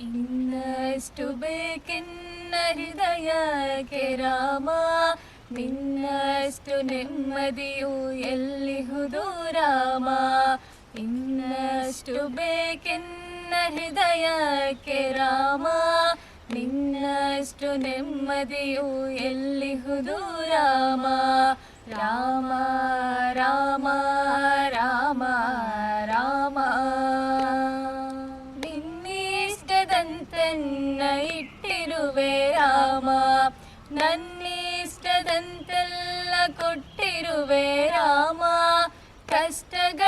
ಇನ್ನಷ್ಟು ಬೇಕೆನ್ನ ಹೃದಯಕ್ಕೆ ರಾಮ? ನಿನ್ನಷ್ಟು ನೆಮ್ಮದಿಯು ಎಲ್ಲಿಹುದು ರಾಮ? ಇನ್ನಷ್ಟು ಬೇಕೆನ್ನ ಹೃದಯಕ್ಕೆ ರಾಮ? ನಿನ್ನಷ್ಟು ನೆಮ್ಮದಿಯು ರಾಮ ರಾಮ? ರಾಮ ರಾಮ ರಾಮ. ನನ್ನಿಷ್ಟದಂತೆಲ್ಲ ಕೊಟ್ಟಿರುವೆ ರಾಮ. ಕಷ್ಟಗಳ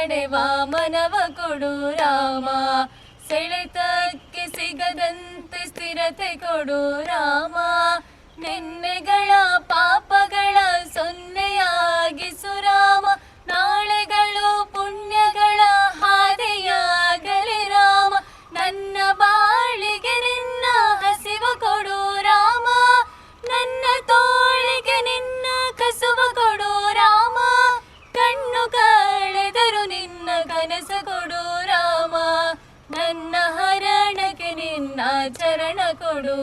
ಮುನ್ನಡೆ ವಾಮನವ ಕೊಡು ರಾಮ ಸೆಳೆತಕ್ಕೆ ಸಿಗದಂತೆ ಸ್ಥಿರತೆ ಕೊಡು ರಾಮ ನಿನ್ನೆಗಳ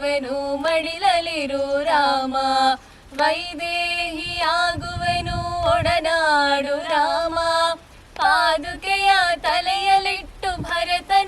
ಕೌಸಲ್ಯಾಗುವೆನು ಮಡಿಲಲಿರು ರಾಮ. ವೈದೇಹಿಯಾಗುವೆನು ಒಡನಾಡು ರಾಮ. ಪಾದುಕೆಯ ತಲೆಯಲಿಟ್ಟು ಭರತನಾಗುವೆ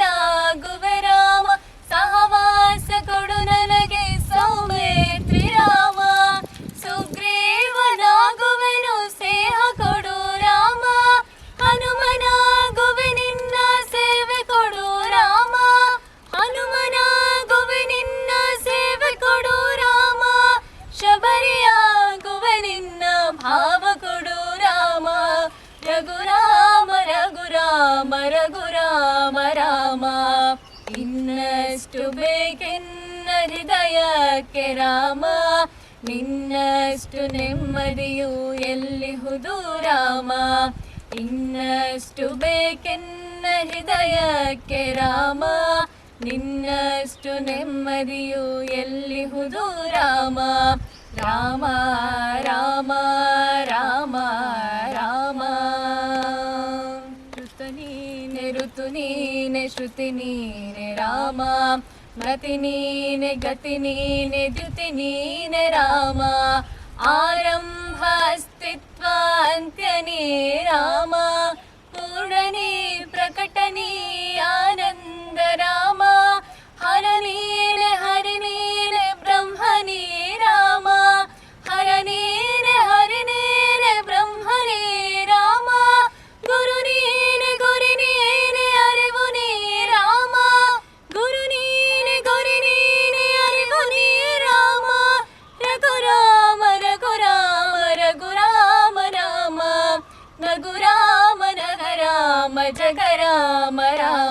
ಇನ್ನಷ್ಟು ಬೇಕೆನ್ನ ಹೃದಯಕ್ಕೆ ರಾಮ. ನಿನ್ನಷ್ಟು ನೆಮ್ಮದಿಯು ಎಲ್ಲಿ ಹುದು ರಾಮ? ಇನ್ನಷ್ಟು ಬೇಕೆನ್ನ ಹೃದಯಕ್ಕೆ ರಾಮ. ನಿನ್ನಷ್ಟು ನೆಮ್ಮದಿಯು ಎಲ್ಲಿ ಹುದು ರಾಮ? ರಾಮ ರಾಮ ರಾಮ. श्रुतिनीन श्रुतिनीन राम। गतिनीन गतिनी द्युतिनीन राम। आरम्भस्तित्वान्त्यने रामा।